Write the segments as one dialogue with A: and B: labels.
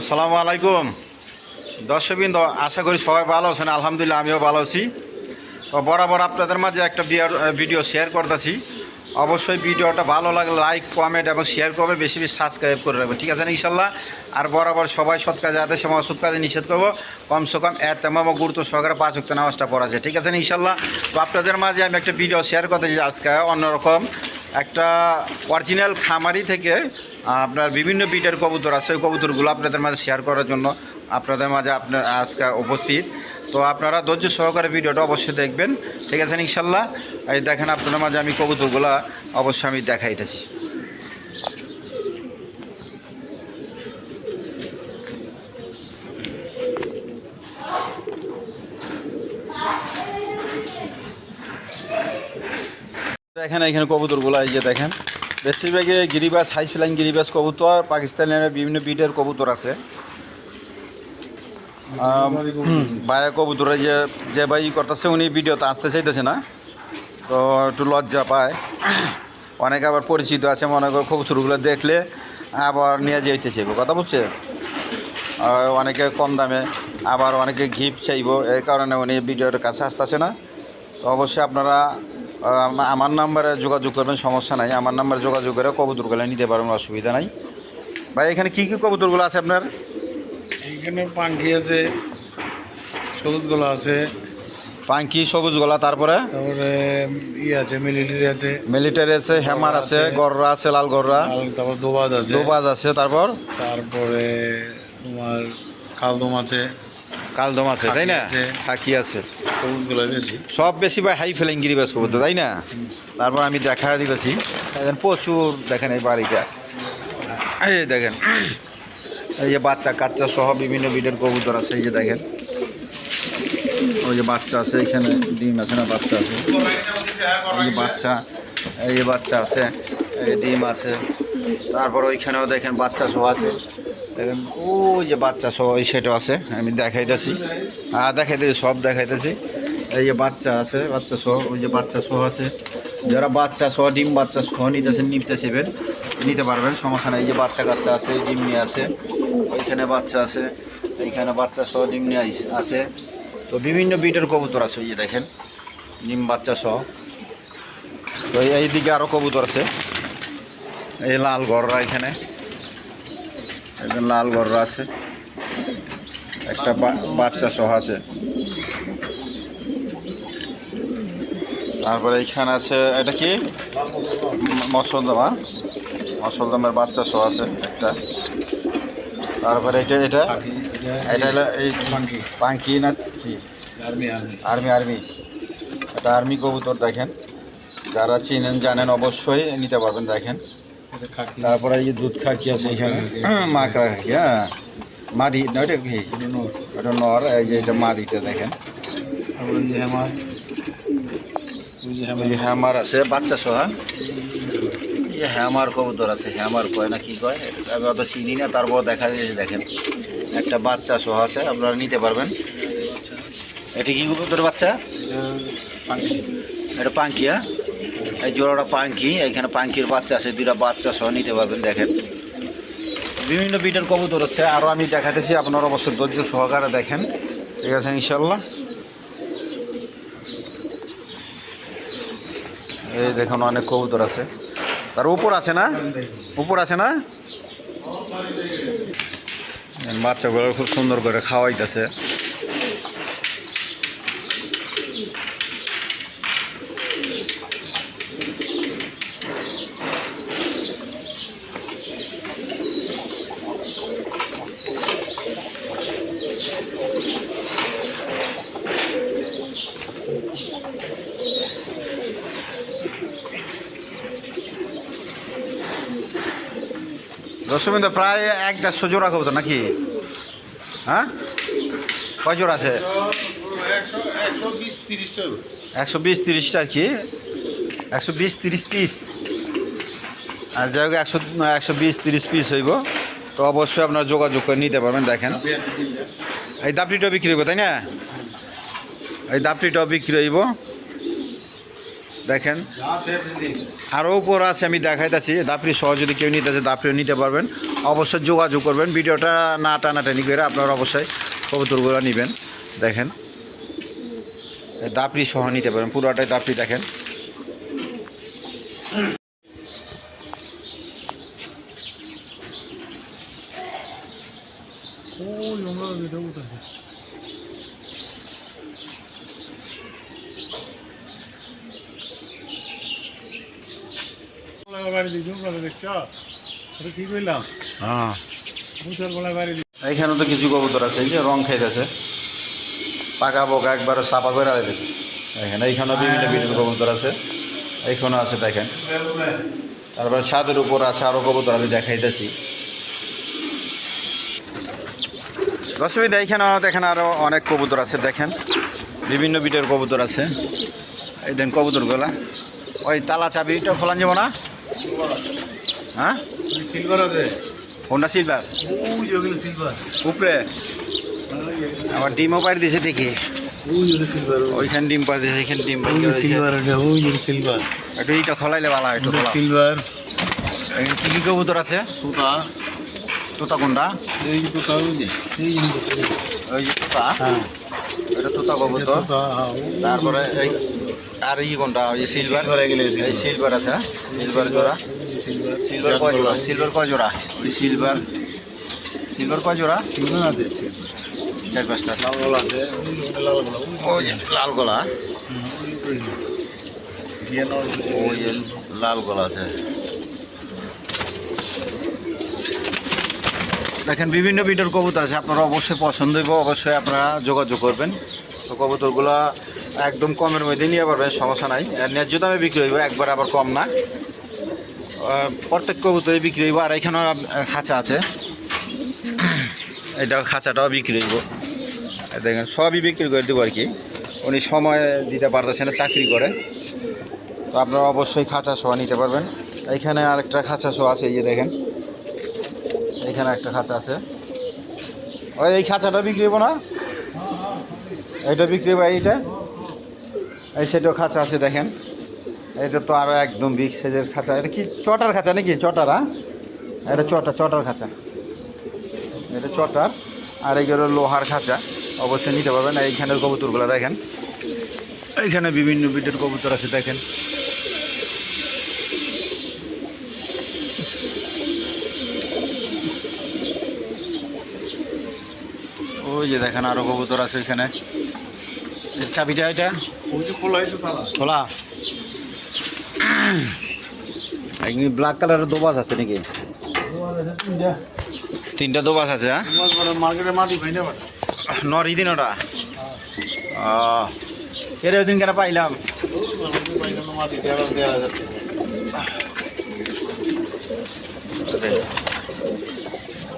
A: আসসালামু আলাইকুম। দর্শকবৃন্দ, আশা করি সবাই ভালো আছেন। আলহামদুলিল্লাহ, আমিও ভালো আছি। তো বরাবর আপনাদের মাঝে একটা ভিডিও শেয়ার করতেছি। অবশ্যই ভিডিওটা ভালো লাগলে লাইক কমেন্ট এবং শেয়ার করবে। বেশি বেশি সাবস্ক্রাইব করে রাখবে, ঠিক আছে ইনশাল্লাহ? আর বরাবর সবাই সৎ কাজে, আদেশ এবং অসৎ কাজে নিষেধ করব। কমসে কম এত এবং গুরুত্ব সহকারে পাঁচ উক্ত নামাজটা পড়া যায়, ঠিক আছে ইনশাল্লাহ? তো আপনাদের মাঝে আমি একটা ভিডিও শেয়ার করতে চাই আজকে। অন্যরকম একটা অরিজিনাল খামারি থেকে আপনার বিভিন্ন বিটের কবুতর আছে, ওই কবুতরগুলো আপনাদের মাঝে শেয়ার করার জন্য আপনাদের মাঝে আপনার আজকে উপস্থিত। তো আপনারা ধৈর্য সহকারে ভিডিওটা অবশ্যই দেখবেন। ঠিক আছে, ইনশাল্লাহ। এই দেখেন, আপনাদের মাঝে আমি কবুতরগুলো অবশ্যই আমি দেখাইতেছি। দেখেন, এখানে কবুতরগুলো, এই যে দেখেন। বেশিরভাগই গিরিবাস হাই ফ্লাইং গিরিবাস কবুতর, পাকিস্তানের বিভিন্ন বিটের কবুতর আছে। বায়া কবুতরে যে যে ভাই করতেছে, উনি ভিডিওতে আসতে চাইতেছে না। তো একটু লজ্জা পায়। অনেকে আবার পরিচিত আছে, মনে করো কবুতরগুলো দেখলে আবার নিয়ে যেতে চাইব। কথা আর অনেকে কম দামে আবার অনেকে গিফট চাইব, এই কারণে উনি ভিডিওর কাছে আসতেছে না। তো অবশ্যই আপনারা আমার নাম্বারে যোগাযোগ করবেন সমস্যা নাই। আমার নাম্বারে যোগাযোগ করে কবুতরগুলো নিতে পারবেন অসুবিধা নাই। ভাই এখানে কী কী কবুতরগুলো আছে আপনার?
B: এইখানে পাঙ্কি আছে সবুজ গোলা আছে।
A: পাঙ্কি সবুজ গলা তারপরে?
B: তারপরে ইয়ে আছে মিলিটারি আছে।
A: মিলিটারি আছে হ্যামার আছে। গররা আছে লাল গররা।
B: তারপর দোবাজ আছে।
A: দোবাজ আছে তারপর?
B: তারপরে তোমার কালদম আছে।
A: কালদম আছে তাই না?
B: খাকি আছে।
A: সব বেশি ভাই হাই ফেলেন গিরিবাস কবুতর তাই না? তারপর আমি দেখা দিতেছি দেখেন প্রচুর, দেখেন এই বাড়িটা। এই দেখেন, এই যে বাচ্চা কাচ্চা সহ বিভিন্ন বিডের কবুতর আছে, এই যে দেখেন। ওই যে বাচ্চা আছে এখানে, ডিম আছে না বাচ্চা আছে? এই বাচ্চা, এই যে বাচ্চা আছে, এই ডিম আছে। তারপর ওইখানেও দেখেন বাচ্চা সহ আছে। দেখেন, ওই যে বাচ্চা সহ ওই সেটাও আছে, আমি দেখাইতেছি। হ্যাঁ দেখাইতেছি, সব দেখাইতেছি। এই যে বাচ্চা আছে, বাচ্চা সহ, ওই যে বাচ্চা সহ আছে। যারা বাচ্চা সহ, ডিম বাচ্চা সহ নিতেছেন, নিতে চাইবেন নিতে পারবেন, সমস্যা নাই। যে বাচ্চা কাচ্চা আছে, ডিম নিয়ে আছে, ওইখানে বাচ্চা আছে, এইখানে বাচ্চা সহ ডিম নিয়ে আছে। তো বিভিন্ন বিটের কবুতর আছে ওই যে দেখেন, ডিম বাচ্চা সহ। তো এই- এইদিকে আরও কবুতর আছে। এই লাল গররা এখানে। একজন লাল গররা আছে। একটা বাচ্চা সহ আছে। তারপরে এইখানে আছে এটা কি? মসলদমা মসলদমের বাচ্চা সহ আছে একটা। তারপরে এটা এটা? এটা হলো এই
B: পাঙ্কি।
A: না কি?
B: Army army.
A: এটা আর্মি কবুতর দেখেন। যারা চিনেন জানেন অবশ্যই নিতে পারবেন দেখেন। তারপরে এই যে দুধ খাকি আছে এখানে। মাকড়া খাকি হ্যাঁ। মাদি না ওটা কি? ওটা নর এই যে এটা মাদিটা দেখেন।
B: যে হ্যামার
A: আছে বাচ্চা সহ হ্যাঁ? যে হ্যামার কবুতর আছে হ্যামার কয় না কি কয় আমি অত চিনি না তারপর দেখা যায় দেখেন একটা বাচ্চা সহ আছে আপনারা নিতে পারবেন। এটা কি কবুতরের বাচ্চা?
B: এটা পাঙ্কি
A: এটা পাঙ্কি হ্যাঁ? এই জোড়াটা পাঙ্কি এখানে পাঙ্কির বাচ্চা আছে দুইটা বাচ্চা সহ নিতে পারবেন দেখেন। বিভিন্ন বিটের কবুতর আছে আরও আমি দেখাতেছি আপনারা অবশ্যই ধৈর্য সহকারে দেখেন। ঠিক আছে ইনশাল্লাহ এই দেখুন, অনেক কবুতর আছে। তার উপর আছে না? উপর আছে না? বাচ্চাগুলো খুব সুন্দর করে খাওয়াইতেছে। দশমিন প্রায় এক দেড়শো জোড়া কবুতর নাকি? হ্যাঁ? কয় জোড়া আছে?
B: একশো বিশ তিরিশটা
A: আর কি? একশো বিশ তিরিশ পিস। আর যাই হোক, একশো একশো বিশ তিরিশ পিস হইব। তো অবশ্যই আপনারা যোগাযোগ করে নিতে পারবেন, দেখেন। এই দাপড়িটাও বিক্রি হইব, তাই না? এই দাপড়িটাও বিক্রি হইব। দেখেন। আরও উপর আছে, আমি দেখাইতেছি। দাপড়ি সহ যদি কেউ নিতে আছে দাপড়িও নিতে পারবেন। অবশ্যই যোগাযোগ করবেন। ভিডিওটা না টানাটানি করে আপনারা অবশ্যই কবুতরগুলো নেবেন। দেখেন। দাপড়ি সহ নিতে পারেন। পুরোটাই দাপড়ি দেখেন
B: ওই আমরা এটা উঠাছে বাড়ি দিচ্ছি দেখছ ওটা কি
A: হ্যাঁ।
B: মুসার
A: এইখানে তো কিছু কবুতর আছে এই যে রং খাইতেছে। পাকা বোকা একবার সাফা করে আলাইতেছে এখানে এইখানেও বিভিন্ন বিভিন্ন কবুতর আছে। এইখানেও আছে দেখেন। তারপরে ছাদের উপর আছে আরও কবুতর আমি দেখাইতেছি। দশমীতে এইখানেও দেখেন আরও অনেক কবুতর আছে দেখেন। বিভিন্ন বিটের কবুতর আছে। এই দেন কবুতরগুলা। ওই তালা চাবিটা খোলান যাব না? হ্যাঁ?
B: সিলভার আছে।
A: হোন্ডা সিলভার
B: সিলভার
A: উপরে। আমার ডিমও পাড়ি দিয়েছে দেখি। ওইখানে ডিম পাড়ি দিয়েছে এখানে ডিম
B: সিলভার সিলভার
A: একটু এইটা খোলাইলে ভালো হয়, একটু
B: সিলভার
A: কি কি কবুতর আছে?
B: তোতা।
A: তোতা কোনটা?
B: এই তোতা ওই যে।
A: ওই যে তোতা?
B: হ্যাঁ।
A: এটা তোতা কবুতর।
B: তোতা হ্যাঁ
A: তারপরে এই আর এই কোনটা? ওই সিলভার
B: সিলভার
A: এই সিলভার আছে সিলভার জোড়া।
B: সিলভার
A: সিলভার কয় জোড়া? সিলভার কয় জোড়া? ওই সিলভার সিলভার কয় জোড়া?
B: সিলভার আছে
A: চার পাঁচটা
B: লাল লাল আছে। লাল লাল
A: ওই যে লাল গলা। ওই যে লাল গলা আছে। দেখেন বিভিন্ন বিটের কবুতর আছে। আপনারা অবশ্যই পছন্দ হইব অবশ্যই আপনারা যোগাযোগ করবেন। তো কবুতরগুলো একদম কমের মধ্যে নিয়ে পারবেন সমস্যা নাই। আর ন্যায্য দামে বিক্রি হইব একবার আবার কম না। প্রত্যেক কবুতরই বিক্রি হইব, আর এখানেও খাঁচা আছে। এটা খাঁচাটাও বিক্রি হইব। দেখেন, সবই বিক্রি করে দেবো আর কি। উনি সময় দিতে পারতেছে না, চাকরি করে। তো আপনারা অবশ্যই খাঁচা শোয়া নিতে পারবেন। এইখানে আরেকটা খাঁচা শো আছে, এই যে দেখেন। এখানে একটা খাঁচা আছে। ওই, এই খাঁচাটা বিক্রি হব না? এইটা বিক্রি হব এইটা? এই সেটাও খাঁচা আছে, দেখেন। এটা তো আরও একদম বিগ সাইজের খাঁচা। এটা কি চটার খাঁচা নাকি? চটার হ্যাঁ? এটা চটা চটার খাঁচা। এটা চটার। আর এইগুলো লোহার খাঁচা। অবশ্যই নিতে পারবেন। এইখানের কবুতরগুলো দেখেন। এইখানে বিভিন্ন বিটের কবুতর আছে দেখেন। ওই যে দেখেন আরও কবুতর আছে এখানে। চাবিটা এটা?
B: খোলা হয়েছে তালা
A: খোলা এখানে ব্ল্যাক কালারের দোবাস আছে নাকি? তিনটা দোবাস আছে হ্যাঁ?
B: মার্কেটে মাটি
A: নরি দিন ওটা। এর দিন কেন পাইলাম?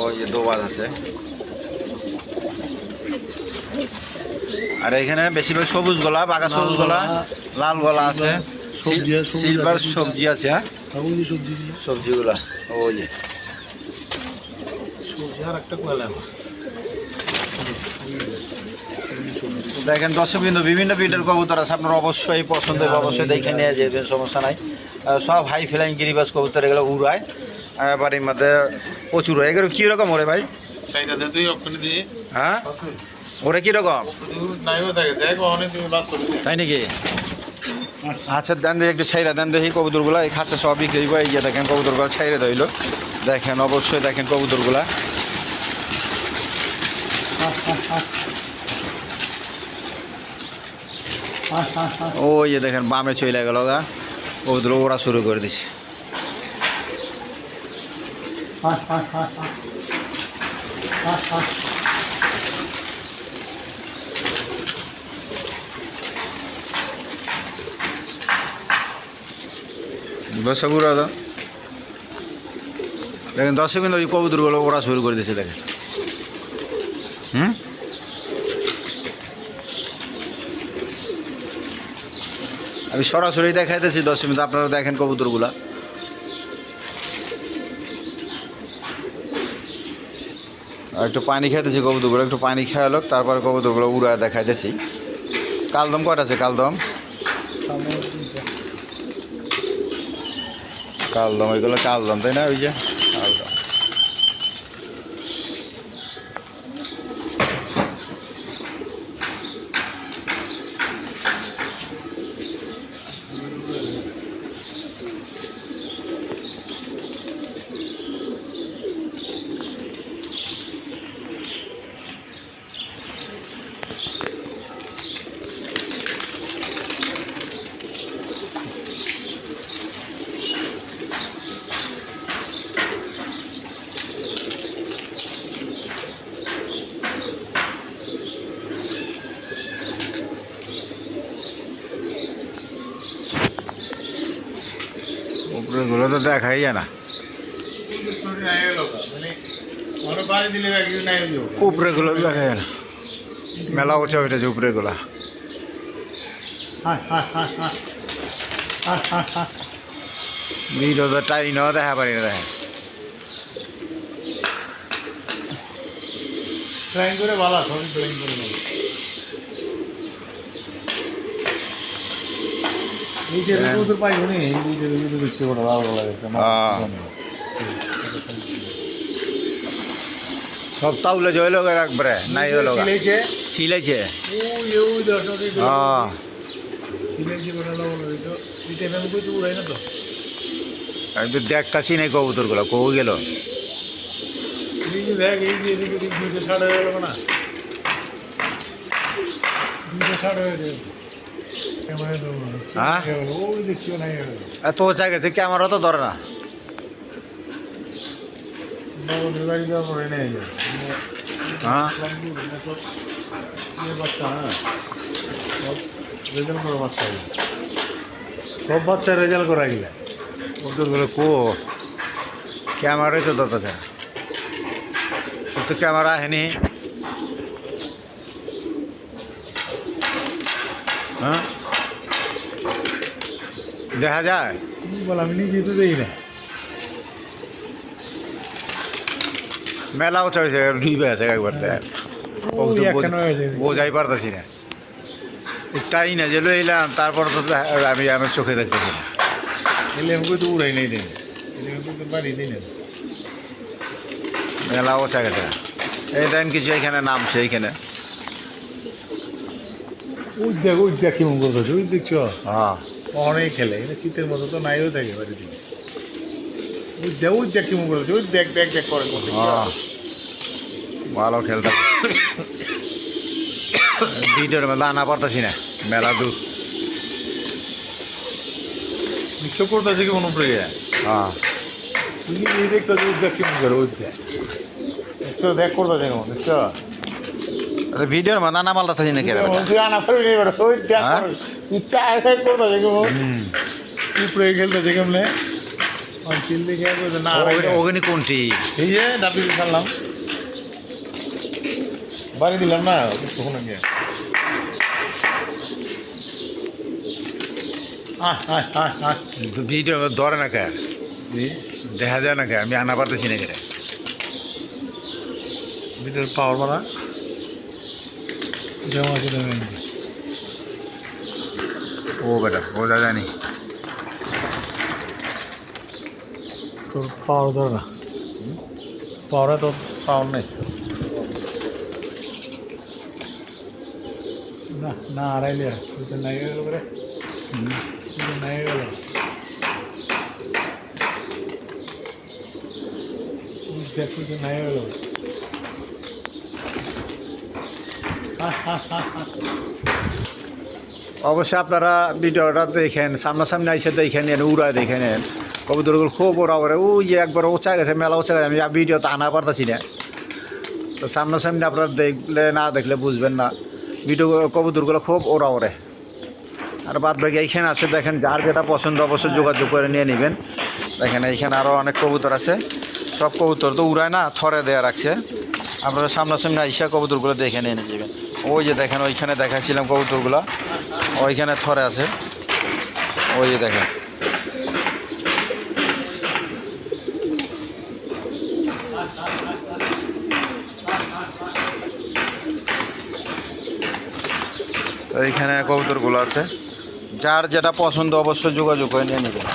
A: ওই যে দোবাস আছে। আর এখানে বেশিরভাগ সবুজ গলা বাঘা সবুজ গলা লাল গলা আছে। সিলভার
B: আছে,
A: সবজি আছে হ্যাঁ সবজিগুলা ওই যে দেখেন দর্শক বিন্দু বিভিন্ন বিটের কবুতর আছে। আপনার অবশ্যই পছন্দ হবে অবশ্যই দেখে নিয়ে যাবেন সমস্যা নাই। সব হাই ফ্লাইং গিরিবাস কবুতর এগুলো উড়ায়। বাড়ির মধ্যে প্রচুর হয়। এগুলো কীরকম ওরে ভাই? হ্যাঁ? ওরে কীরকম
B: হয়ে
A: তাই নাকি? আচ্ছা দেন দেখি, একটু ছাইরা দেন দেখি কবুতরগুলা। এই খাঁচা সব বিক্রি হইব, এই যে দেখেন কবুতরগুলো ছাইরে ধইল। দেখেন, অবশ্যই দেখেন কবুতরগুলা। ওই যে দেখেন, বামে চলে গেল গা। কবুতর ওরা শুরু করে দিছে। দর্শক উড়া দাও দেখেন দর্শক কিন্তু ওই কবুতরগুলো ওরা শুরু করে দিয়েছে, দেখেন। হুম? আমি সরাসরি দেখাইতেছি দশ মিনিট আপনারা দেখেন কবুতরগুলা। একটু পানি খাইতেছি কবুতরগুলো, একটু পানি খাওয়ালো তারপরে কবুতরগুলো উড়া দেখাইতেছি। কালদম কয়টা আছে, কালদম? কালদম এগুলো কালদম তাই না ওই যে কালদম উপরেগুলো তো দেখাই যায় না। উপরেগুলো দেখা যায় না। মেলা উঁচা উপরেগুলা
B: হাই হাই হাই
A: ভিডিও তো টাইনও দেখা পারি না দেখা
B: ট্রেন করে ভালো ট্রেন করে ভালো এই যে
A: হ্যাঁ।
B: রুদুর পাই উনি এই যে রুদুর দেখছি বড় ভালো লাগে
A: আহ। সব তাউলে জয়লো একবারে নাই হলো
B: ছিলেছে
A: ছিলেছে
B: ওই ওই দর্শক
A: হ্যাঁ
B: ছিলেছে বলে বলো এই তো এটা আমি
A: দেখতাছি নাই কবুতরগুলো কবু গেল
B: দুইটা ষাট হয়ে গেল না ষাট হয়ে
A: হ্যাঁ? এত উঁচা গেছে ক্যামেরা তো ধরে না হ্যাঁ
B: সব রেজাল্ট করা বাচ্চা। রেজাল্ট করা গেলে
A: কবুতরগুলো কো ক্যামেরাই তো। তো ক্যামেরা আহেনি হ্যাঁ দেখা যায়।
B: তুমি বল আমি নিজে তো দেই না।
A: মেলা উঁচা হয়েছে ডুবে আছে একবার দেখ।
B: ওই
A: বোঝাই পারতেছি না। তাই না যে লইলাম তারপর তো আমি আমার চোখে দেখতেছি না।
B: এলে আমি তো উড়াই নাই দেন। বাড়ি দিই না।
A: মেলা উঁচা গেছে। এই দেন কিছু এখানে নামছে এইখানে।
B: দেখ ওই দেখ কেমন করতেছে ওই দেখছ?
A: হ্যাঁ।
B: অনেক খেলে শীতের মতো তো নাইও থাকে বাড়ি দিকে ওই দেখ ওই দেখ কেমন করতেছে ওই দেখ দেখ দেখ করে
A: হ্যাঁ ভালো খেলতে ভিডিওর মধ্যে আনা পারতেছি না মেলা দূর।
B: করতেছে যায়
A: হ্যাঁ।
B: তুমি এই দেখতেছে ওই দেখ কেমন করে ওই দেখ। দেখছ দেখ করতেছে কেমন দেখছ
A: আচ্ছা ভিডিওর মধ্যে আনা পারতেছি না কেন
B: তুই আনা পারবি না ওই দেখ করতেছে কেমন
A: হুম
B: উপরে খেলতেছে কেমনে আর চিল দেখে বলছে, না
A: ওগনি- ওগনি কোনটি
B: এই যে ডাবলি খেললাম বাড়ি দিলাম না তখন গিয়ে
A: ভিডিওর মধ্যে ধরে না কে দেখা যায় না কে আমি আনা পারতেছি না কেন
B: ভিতরে পাওয়ার বাড়া যেমন আছে তেমন আছে।
A: ও বেটা বোঝা যায়নি
B: তোর পাওয়ার ধর না পাওয়ারে তো পাওয়ার নেই না না আড়াইলে তুই তো নাই গেল রে তুই তো নাই গেল তুই দেখ তুই তো নাই গেল
A: অবশ্যই আপনারা ভিডিওটা দেখেন, সামনাসামনি আইসে দেখে নেন উড়ায় দেখে নেন কবুতরগুলো খুব ওরা ওরা ওই যে একবার উঁচা গেছে, মেলা উঁচা গেছে, আমি ভিডিওতে আনা পারতেছি না। তো সামনাসামনি আপনারা দেখলে, না দেখলে বুঝবেন না। ভিডিও, কবুতরগুলো খুব ওরা ওরে আর বাদ বাকি এইখানে আছে, দেখেন যার যেটা পছন্দ অবশ্যই যোগাযোগ করে নিয়ে নেবেন। দেখেন এইখানে আরও অনেক কবুতর আছে। সব কবুতর তো উড়ায় না, থরে দেয়া রাখছে। আপনারা সামনাসামনি আইসা কবুতরগুলো দেখে নিয়ে যাবেন ওই যে দেখেন, ওইখানে দেখাচ্ছিলাম কবুতরগুলো। ওইখানে থরে আছে। ওই যে দেখেন। তো এইখানে কবুতরগুলো আছে। যার যেটা পছন্দ অবশ্যই যোগাযোগ করে নিয়ে নেবেন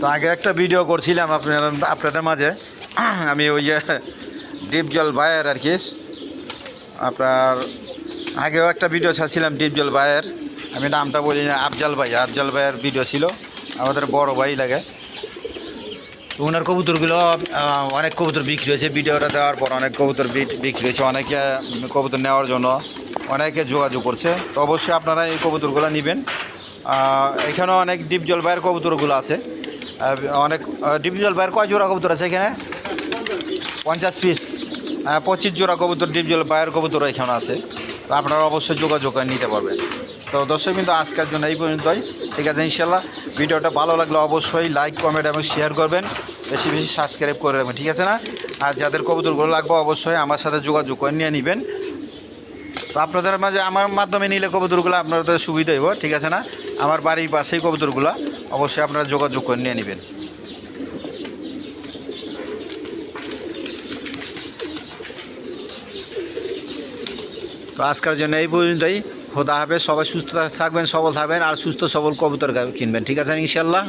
A: তো আগে একটা ভিডিও করছিলাম আপনার আপনাদের মাঝে। আমি ওই যে ডিপ জল বায়ের আর কি। আপনার আগেও একটা ভিডিও ছাড়ছিলাম ডিপ জল ভাইয়ের। আমি নামটা বলি না আফজাল ভাই আফজাল ভাইয়ের ভিডিও ছিল। আমাদের বড় ভাই লাগে। ওনার কবুতরগুলো অনেক কবুতর বিক্রি হয়েছে। ভিডিওটা দেওয়ার পর অনেক কবুতর বিক্রি হয়েছে। অনেকে কবুতর নেওয়ার জন্য অনেকে যোগাযোগ করছে। তো অবশ্যই আপনারা এই কবুতরগুলো নেবেন। আহ, এখানেও অনেক ডিপ জল ভাইয়ের কবুতরগুলো আছে। অনেক ডিপ জল ভাইয়ের কয় জোড়া কবুতর আছে এখানে? পঞ্চাশ পিস পঁচিশ জোড়া কবুতর, ডিপ জল বায়ের কবুতর এখানে আছে। তো আপনারা অবশ্যই যোগাযোগ করে নিতে পারবেন। তো দর্শক কিন্তু আজকের জন্য এই পর্যন্তই। ঠিক আছে ইনশাল্লাহ ভিডিওটা ভালো লাগলে অবশ্যই লাইক কমেন্ট এবং শেয়ার করবেন। বেশি বেশি সাবস্ক্রাইব করে রাখবেন, ঠিক আছে না? আর যাদের কবুতরগুলো লাগবে, অবশ্যই আমার সাথে যোগাযোগ করে নিয়ে নেবেন। তো আপনাদের মাঝে, আমার মাধ্যমে নিলে কবুতরগুলো আপনাদের সুবিধা হইব, ঠিক আছে না? আমার বাড়ির পাশেই কবুতরগুলো, অবশ্যই আপনারা যোগাযোগ করে নিয়ে নেবেন। তো আজকের জন্য এই পর্যন্তই। খোদা হবে সবাই সুস্থ থাকবেন, সবল থাকবেন, আর সুস্থ সবল কবুতর কিনবেন, ঠিক আছে ইনশাল্লাহ?